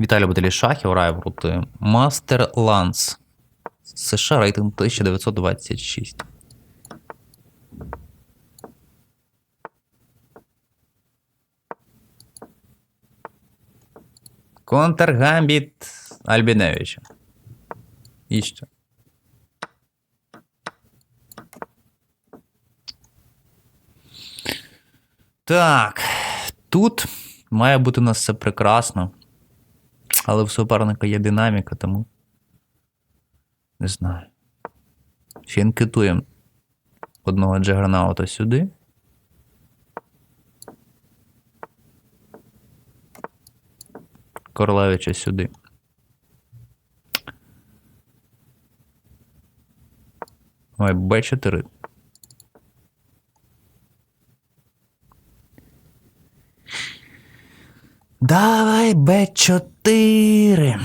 Віталій Баталій Шахів грає проти Мастер Ланс. США рейтинг 1926. Контргамбіт Альбіневича. І що? Так. Тут має бути у нас все прекрасно. Але в суперника є динаміка, тому. Не знаю. Фінкетуємо одного джагернаута сюди. Корлевича сюди. Ой, Б4. Давай Б4.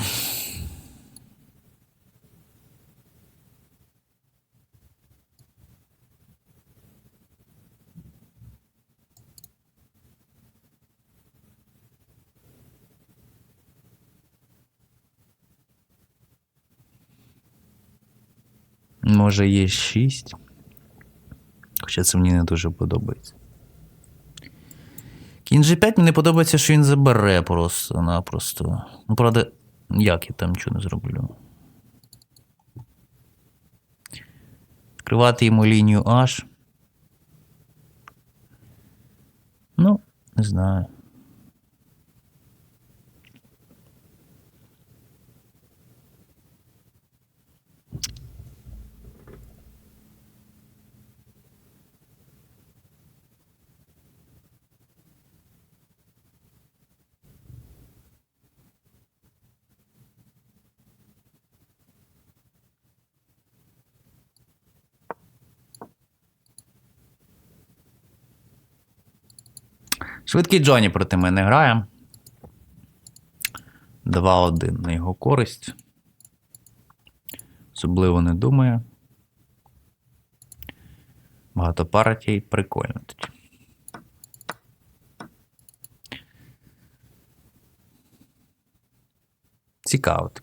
Може, є 6. Хоча це мені не дуже подобається. Кінь G5 мені подобається, що він забере просто-напросто. Ну, правда, як я там нічого не зроблю. Відкривати йому лінію H. Ну, не знаю. Швидкий Джоні проти мене грає. 2-1 на його користь. Особливо не думає. Багато партій. Прикольно тоді. Цікаво ти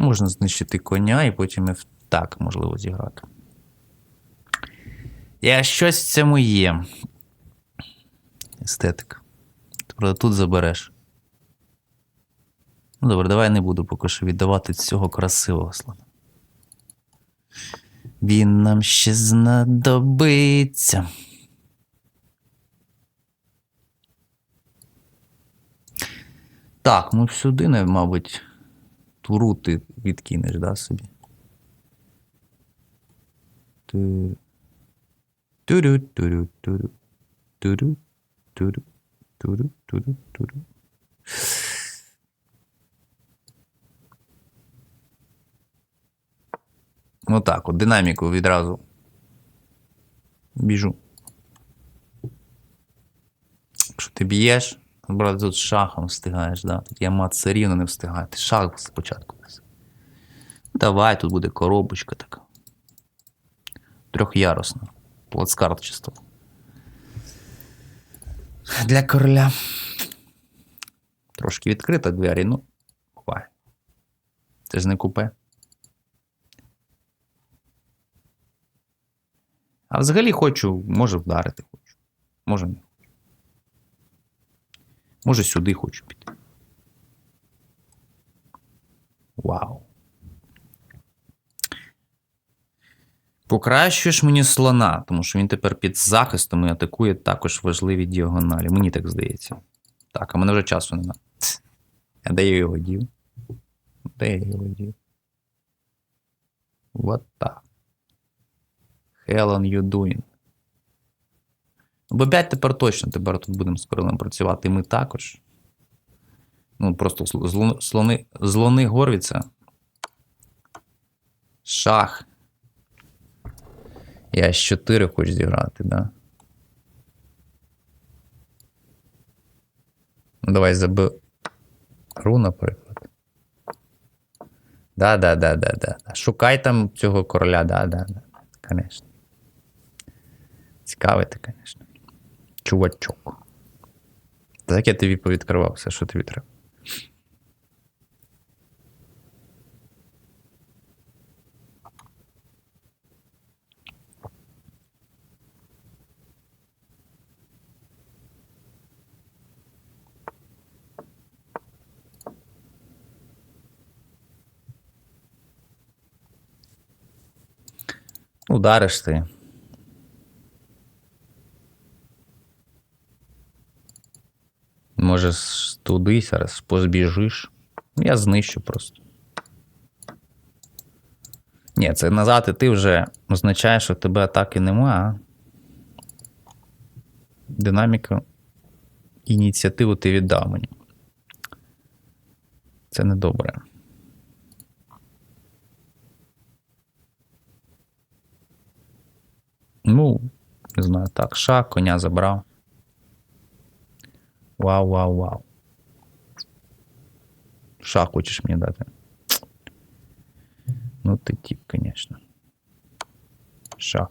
Можна знищити коня і потім і так можливо зіграти. Я щось в цьому є. Естетика. Правда, тут забереш. Ну, добре, давай не буду поки що віддавати цього красивого слона. Він нам ще знадобиться. Так, ну сюди, не, мабуть, туру ти відкинеш, да, собі. Ту- Туру, туру, туру. Туру, туру, туру, туру, туру. Ну так, от динаміку відразу. Біжу. Якщо ти б'єш, брат, тут шахом встигаєш, да? Тут я мат все рівно не встигаю. Ти шах спочатку. Давай, тут буде коробочка така. Трьохярусна. Плацкарт чисто. Для короля. Трошки відкрита двері, ну. Буває. Це ж не купе. А взагалі хочу, може вдарити хочу. Може не. Може сюди хочу піти. Вау. Покращуєш мені слона, тому що він тепер під захистом і атакує також важливі діагоналі. Мені так здається. Так, а мене вже часу нема. А де я його дів? Де я його дів? What the are you doing? Бо 5 тепер точно, тепер тут будемо з королем працювати, і ми також. Ну, просто слони, злони горвіться. Шах. Я з 4 хочу зіграти, да? Ну, давай заберу, наприклад. Да, да, да, да, да. Шукай там цього короля, да, да, да. Конечно. Цікавий ти, звісно. Чувачок. Так я тобі повідкривав все, що тобі треба. Удариш ти. Може, туди зараз позбіжиш. Я знищу просто. Ні, це назад і ти вже означає, що тебе атаки нема. а Динаміку ініціативу ти віддав мені. Це недобре. Ну, не знаю, так, ша, коня забрав. Вау, вау, вау. Ша хочеш мені дати. Ну, ти тип, конечно. Шах.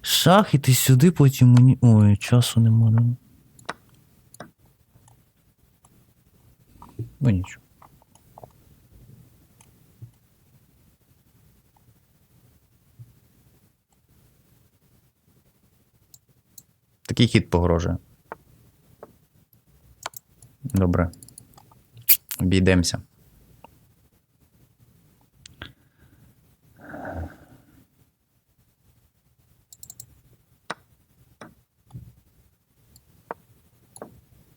Шах, і ти сюди потім мені. Ой, часу нема, да? Ну нічого. Такий хід погрожує. Добре. Обійдемося.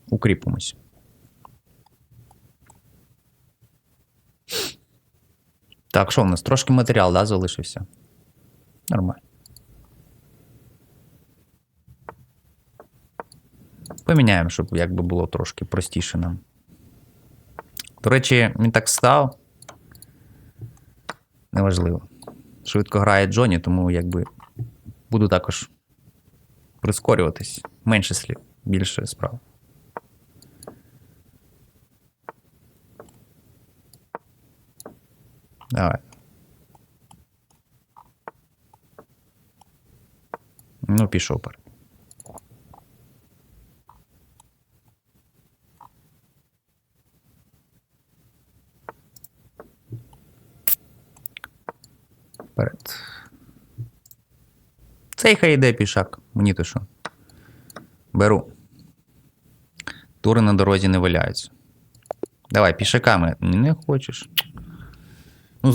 Укріпимось. Так, що в нас? Трошки матеріал, да, залишився? Нормально. Поміняємо, щоб якби було трошки простіше нам. До речі, він так став. Неважливо. Швидко грає Джоні, тому якби буду також прискорюватись. Менше слів, більше справ. Давай. Ну, пішов пар. Вперед. Цей хай йде пішак. Мені то що. Беру. Тури на дорозі не валяються. Давай, пішаками. Не хочеш. Ну,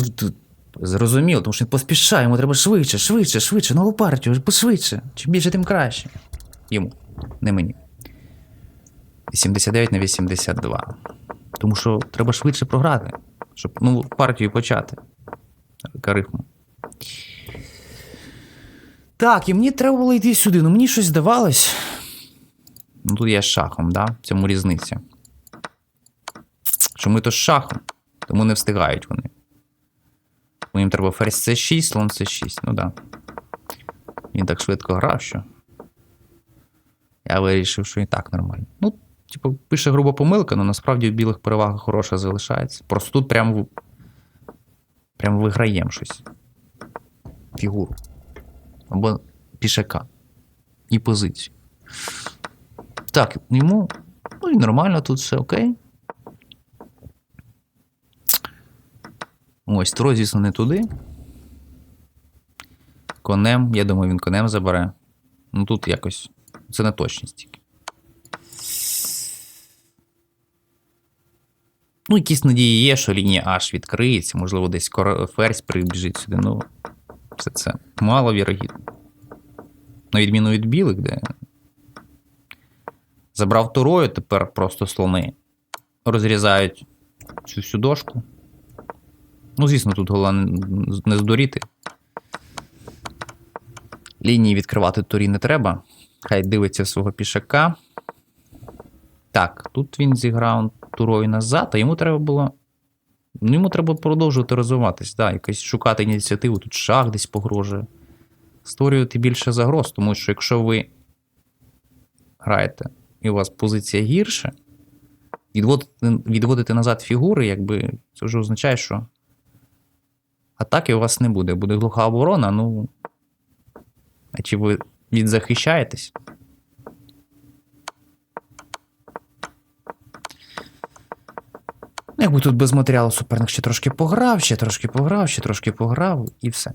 зрозуміло, тому що він поспішає, йому треба швидше, швидше, швидше, нову партію, пошвидше. Чим більше, тим краще. Йому, не мені. 89 на 82. Тому що треба швидше програти, щоб нову партію почати. Карихму. Так, і мені треба було йти сюди. Ну мені щось здавалось. Ну тут я з шахом, да? В цьому різниця. Що ми то з шахом, тому не встигають вони. Бо їм треба ферзь c6, слон c6, ну да. Він так швидко грав, що. Я вирішив, що і так нормально. Ну, типу, пише груба помилка, але насправді в білих перевага хороша залишається. Просто тут прям, в- прям виграємо щось. Фігуру. Або пішака. І позицію. Так, йому. Ну і нормально тут все окей. Ось, Туро, звісно, не туди. Конем, я думаю, він конем забере. Ну тут якось. Це не точність тільки. Ну, якісь надії є, що лінія H відкриється, можливо, десь ферзь прибіжить сюди. Ну, все це маловірогідно. На відміну від білих, де забрав турою, тепер просто слони розрізають цю всю дошку. Ну, звісно, тут головне не здуріти. Лінії відкривати турі не треба. Хай дивиться свого пішака. Так, тут він зіграв турою назад, а йому треба було. Ну, йому треба продовжувати розвиватись, да, якось шукати ініціативу, тут шах десь погрожує. Створювати більше загроз, тому що якщо ви граєте і у вас позиція гірше, Відводити, відводити назад фігури, якби це вже означає, що атаки у вас не буде. Буде глуха оборона, ну. А чи ви відзахищаєтесь? Якби тут без матеріалу суперник ще трошки пограв, ще трошки пограв, ще трошки пограв, і все.